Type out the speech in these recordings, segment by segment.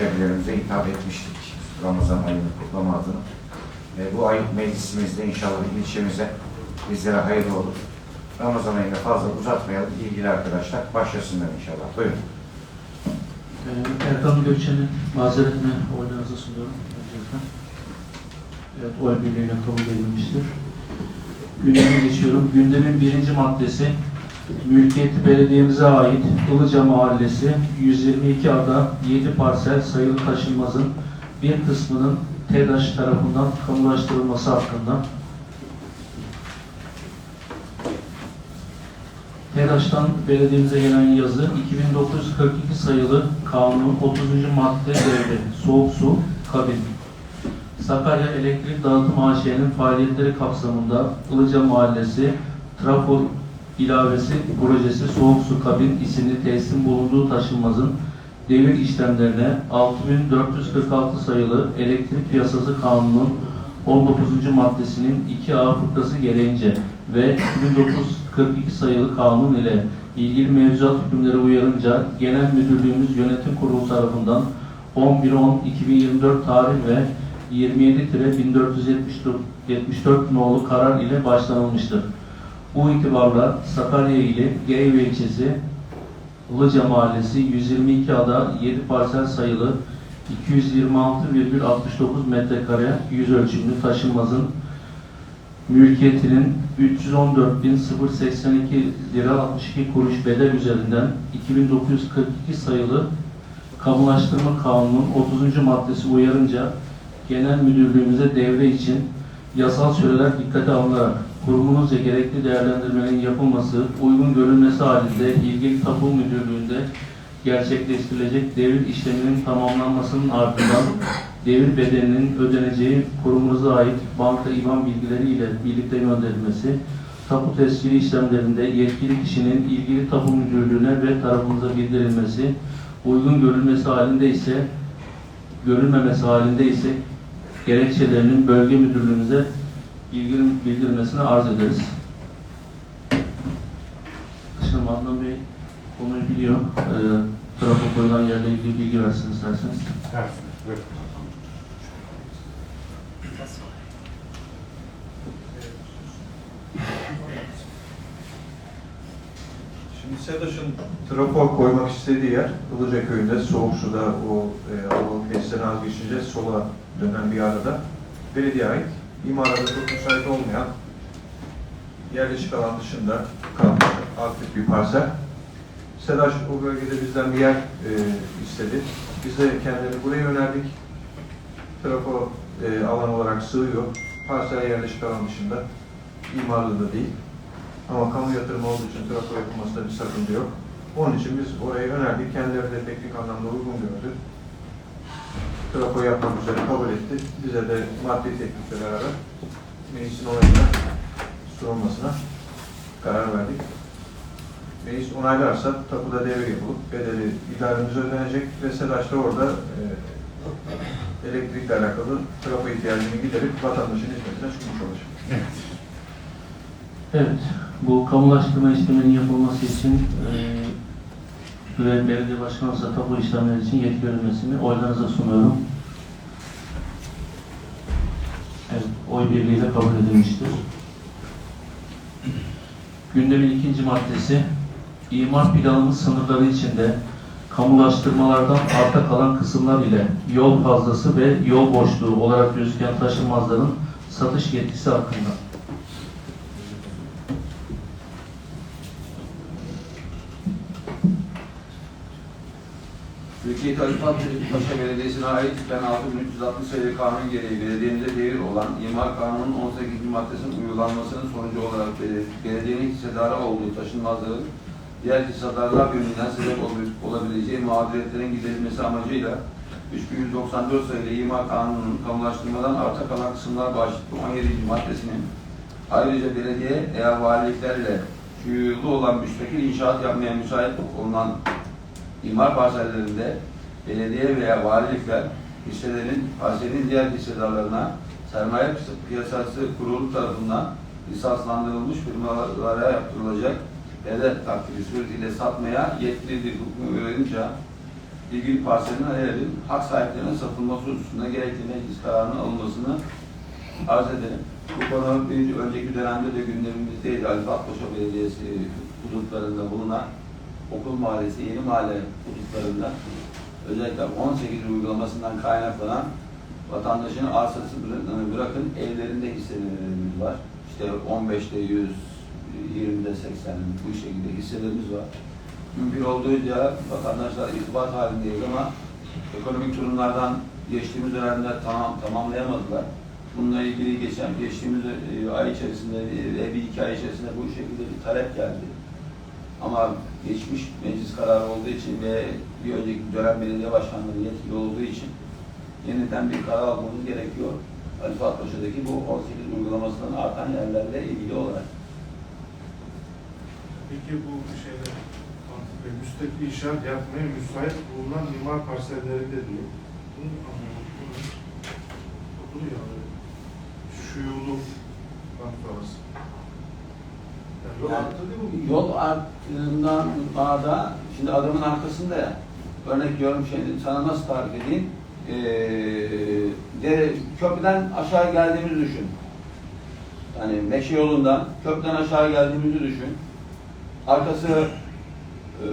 hemşehrilerimize hitap etmiştik. Ramazan ayını kutlama adına. E, bu ay meclisimizde inşallah ilçemize bizlere hayırlı olur. Ramazan ayını fazla uzatmayalım. İlgili arkadaşlar başlasınlar inşallah. Buyurun. Ee, Erkan Gökçen'in mazeretine oylarınızı sunuyorum. Evet, oy birliğiyle kabul edilmiştir. Gündeme geçiyorum. Gündemin birinci maddesi, mülkiyeti belediyemize ait Ilıca Mahallesi 122 ada 7 parsel sayılı taşınmazın bir kısmının TEDAŞ tarafından kamulaştırılması hakkında TEDAŞ'tan belediyemize gelen yazı 2942 sayılı kanunun 30. madde devri soğuk su kabin. Sakarya Elektrik Dağıtım AŞ'nin faaliyetleri kapsamında Ilıca Mahallesi Trafo ilavesi projesi soğuk su kabin isimli tesisin bulunduğu taşınmazın devir işlemlerine 6446 sayılı elektrik piyasası kanunun 19. maddesinin 2A fıkrası gereğince ve 2942 sayılı kanun ile ilgili mevzuat hükümleri uyarınca Genel Müdürlüğümüz Yönetim Kurulu tarafından 11.10.2024 tarih ve 27-1474 nolu karar ile başlanılmıştır. Bu itibarla Sakarya ili Geyve ilçesi Ilıca Mahallesi 122 ada 7 parsel sayılı 226,69 metrekare yüz ölçümlü taşınmazın mülkiyetinin 314.082 lira 62 kuruş bedel üzerinden 2942 sayılı kamulaştırma kanunun 30. maddesi uyarınca genel müdürlüğümüze devre için yasal süreler dikkate alınarak kurumunuzca gerekli değerlendirmelerin yapılması, uygun görülmesi halinde ilgili tapu müdürlüğünde gerçekleştirilecek devir işleminin tamamlanmasının ardından devir bedelinin ödeneceği kurumunuza ait banka IBAN bilgileri ile birlikte gönderilmesi, tapu tescili işlemlerinde yetkili kişinin ilgili tapu müdürlüğüne ve tarafımıza bildirilmesi, uygun görülmesi halinde ise görülmemesi halinde ise gerekçelerinin bölge müdürlüğümüze bildirilmesini arz ederiz. Başkanım Adnan Bey konuyu biliyor. Ee, trafo koyulan yerle ilgili bilgi versin isterseniz. Evet, buyurun. Şimdi SEDAŞ'ın trafor koymak istediği yer Ilıca köyünde soğuk suda o e, Avrupa tesislerine az geçince sola dönen bir arada belediye ait imarada çok müsait olmayan yerleşik alan dışında kalmış aktif bir parsel. SEDAŞ o bölgede bizden bir yer e, istedi. Biz de kendilerini buraya önerdik. Trafo e, alan olarak sığıyor. Parsel yerleşik alan dışında imarlı da değil. Ama kamu yatırımı olduğu için trafo yapılmasında bir sakınca yok. Onun için biz orayı önerdik. Kendileri de teknik anlamda uygun gördü. Trafo yapmak üzere kabul etti. Bize de maddi teklifle beraber meclisin onayına sunulmasına karar verdik. Meclis onaylarsa tapuda devir yapılıp bedeli idaremize ödenecek ve SEDAŞ da orada e, elektrikle alakalı trafo ihtiyacını giderip vatandaşın hizmetine sunmuş olacak. Evet, bu kamulaştırma işleminin yapılması için e, ve belediye başkanımıza tapu işlemleri için yetki verilmesini oylarınıza sunuyorum. Evet, oy birliğiyle kabul edilmiştir. Gündemin ikinci maddesi, imar planımız sınırları içinde kamulaştırmalardan arta kalan kısımlar ile yol fazlası ve yol boşluğu olarak gözüken taşınmazların satış yetkisi hakkında. Mülkiyet Ali Paşa Belediyesi'ne ait ben 6360 sayılı kanun gereği belediyemize devir olan imar kanunun 18. maddesinin uygulanmasının sonucu olarak bel- belediyenin hissedarı olduğu taşınmazların diğer hissedarlar yönünden sebep ol- olabileceği mağduriyetlerin giderilmesi amacıyla 3194 sayılı imar kanununun kamulaştırmadan arta kalan kısımlar başlıklı 17. maddesinin ayrıca belediye veya valiliklerle şuyulu olan müstakil inşaat yapmaya müsait olunan imar parsellerinde belediye veya valilikler hisselerin parselin diğer hissedarlarına sermaye piyasası kurulu tarafından lisanslandırılmış firmalara yaptırılacak bedel takdiri suretiyle satmaya yetkilidir hükmü uyarınca ilgili parselin hayalin hak sahiplerine satılması hususunda gerekli meclis kararının alınmasını arz ederim. Bu konu bir önceki dönemde de gündemimizdeydi. Ali Fuat Paşa Belediyesi hudutlarında bulunan okul mahallesi, yeni mahalle hudutlarında özellikle 18 uygulamasından kaynaklanan vatandaşın arsası bıra- bırakın evlerinde hisselerimiz var. İşte 15'te 100, 20'de 80 bu şekilde hisselerimiz var. Mümkün olduğunca vatandaşlar irtibat halindeyiz ama ekonomik durumlardan geçtiğimiz dönemde tamam tamamlayamadılar. Bununla ilgili geçen geçtiğimiz e, ay içerisinde e, ve bir iki ay içerisinde bu şekilde bir talep geldi. Ama geçmiş meclis kararı olduğu için ve bir önceki dönem belediye başkanları yetkili olduğu için yeniden bir karar almamız gerekiyor. Ali Fuat Paşa'daki bu 18 uygulamasının artan yerlerle ilgili olarak. Peki bu şeyde e, müstakil inşaat yapmaya müsait bulunan mimar parselleri de diyor. Bunu anlamadım. Bu ne yani? Şuyuluktan sonrası. Yani yol arttığından bağda, şimdi adamın arkasında ya, örnek diyorum şimdi sana nasıl tarif edeyim? Ee, dere, köprüden aşağı geldiğimizi düşün. Yani Meşe yolundan köprüden aşağı geldiğimizi düşün. Arkası e,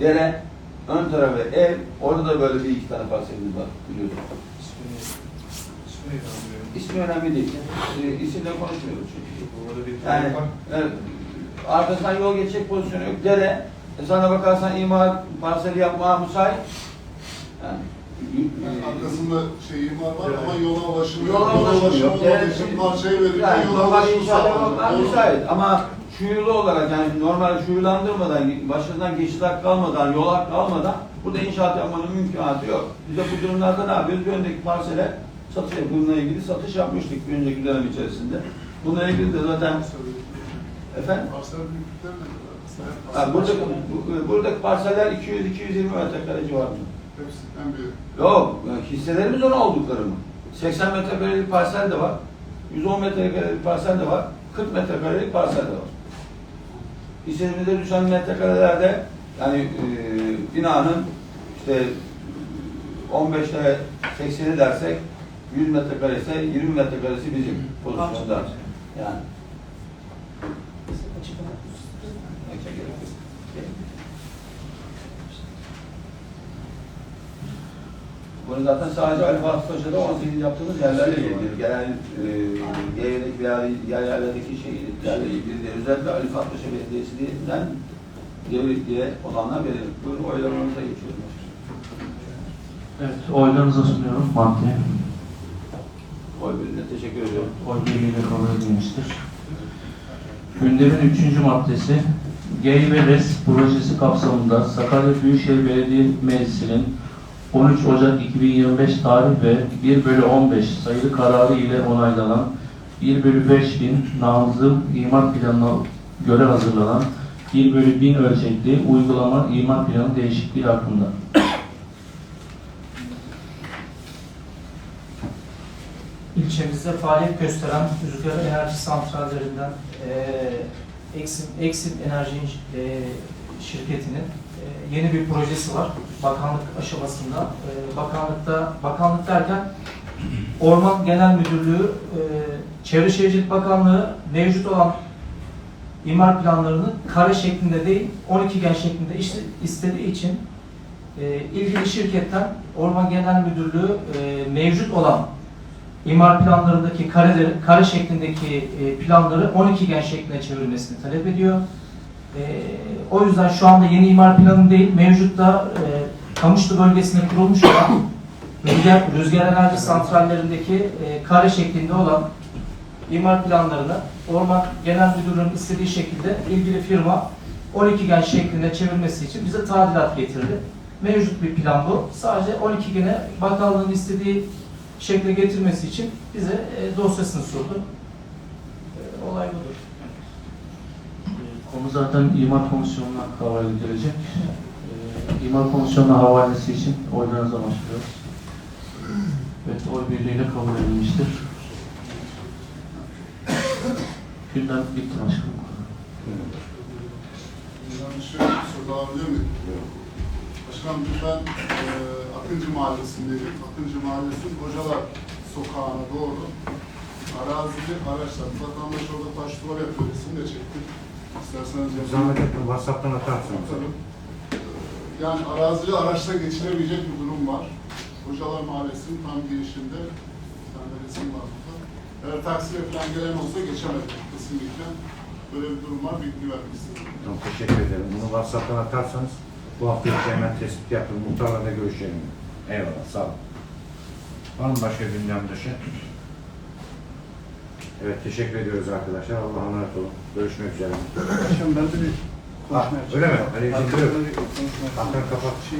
dere, ön tarafı ev, orada da böyle bir iki tane parselimiz var biliyorsun. İsmi önemli değil. E, isimle konuşmuyoruz çünkü. Yani evet, arkasından yol geçecek pozisyonu yok. Dere, e sana bakarsan imar parseli yapmaya müsait. Yani, Yani arkasında şey imar var ama yola ulaşılıyor. Yola ulaşılıyor. olmadığı Evet. için parçayı verirken yani yola sağlanıyor. müsait. Ama şuyulu olarak yani normal şuyulandırmadan, başından geçit hakkı almadan, yol hakkı almadan burada inşaat yapmanın mümkünatı yok. Biz de bu durumlarda ne yapıyoruz? Bir öndeki parsele satış bununla ilgili satış yapmıştık bir önceki dönem içerisinde. Bununla ilgili de zaten efendim? Ha, buradaki, bu- buradaki parseller 200-220 metrekare civarında. Hepsi en büyük. Yok, yani hisselerimiz ona oldukları mı? 80 metrekarelik parsel de var, 110 metrekarelik parsel de var, 40 metrekarelik parsel de var. Hisselerimize düşen metrekarelerde yani e, binanın işte 15'te 80'i dersek 100 metrekare ise 20 metrekaresi bizim pozisyonda. Yani. Bunu zaten sadece Ali Fatih Paşa'da 18 yaptığımız yerlerle ilgili. Genel e, diğer yerlerdeki şeylerle ilgili değil. Özellikle Ali Fatih Paşa Belediyesi'nden devletliğe olanlar verelim. Buyurun oylamanıza geçiyorum. Evet, oylarınıza sunuyorum madde. Oy teşekkür ediyorum. Oy birliğiyle kabul edilmiştir. Gündemin üçüncü maddesi, GEY ve RES projesi kapsamında Sakarya Büyükşehir Belediye Meclisi'nin 13 Ocak 2025 tarih ve 1 bölü 15 sayılı kararı ile onaylanan 1 bölü 5000 nazım imar planına göre hazırlanan 1 bölü 1000 ölçekli uygulama imar planı değişikliği hakkında. İlçemizde faaliyet gösteren rüzgar enerji santrallerinden eee Exim, Exim Enerji eee, şirketinin eee, yeni bir projesi var. Bakanlık aşamasında. Eee, bakanlıkta, bakanlık derken Orman Genel Müdürlüğü, eee, Çevre Şehircilik Bakanlığı mevcut olan imar planlarını kare şeklinde değil, 12 gen şeklinde istediği için eee, ilgili şirketten Orman Genel Müdürlüğü eee, mevcut olan imar planlarındaki kareleri, kare şeklindeki e, planları 12 gen şekline çevirmesini talep ediyor. E, o yüzden şu anda yeni imar planı değil, mevcutta e, Kamışlı bölgesinde kurulmuş olan rüzgar, rüzgar enerji santrallerindeki e, kare şeklinde olan imar planlarını Orman Genel Müdürlüğü'nün istediği şekilde ilgili firma 12 gen şeklinde çevirmesi için bize tadilat getirdi. Mevcut bir plan bu. Sadece 12 gene bakanlığın istediği şekle getirmesi için bize e, dosyasını sundu. E, olay budur. Konu zaten imar komisyonuna havale edilecek. Ee, İmar komisyonuna havalesi için oylarınıza başlıyoruz. Evet, oy birliğiyle kabul edilmiştir. Gündem bitti başkanım. Bir soru alabilir miyim? Başkanım ben e, Akıncı Mahallesi'ndeydim. Akıncı Mahallesi'nin Hocalar Sokağı'na doğru arazili araçlar, vatandaş orada taş duvar yapıyor, resim de çektim. İsterseniz yapın. Zahmet etme, WhatsApp'tan atarsınız. Bakalım. Ee, Yani arazili araçla geçilebilecek bir durum var. Hocalar Mahallesi'nin tam girişinde bir tane resim var burada. Eğer taksiyle falan gelen olsa geçemedi kesinlikle. Böyle bir durum var, bilgi vermek istedim. Tamam, teşekkür ederim. Bunu WhatsApp'tan atarsanız bu hafta içi hemen tespit yapın. Muhtarla da görüşelim. Eyvallah, sağ olun. Var mı başka gündem dışı? Evet, teşekkür ediyoruz arkadaşlar. Allah'a emanet olun. Görüşmek üzere. Başkanım ben de bir konuşma yapacağım. öyle mi? Hani Hakkında buyur. bir konuşma yapacağım. Hakan kapat. Şey,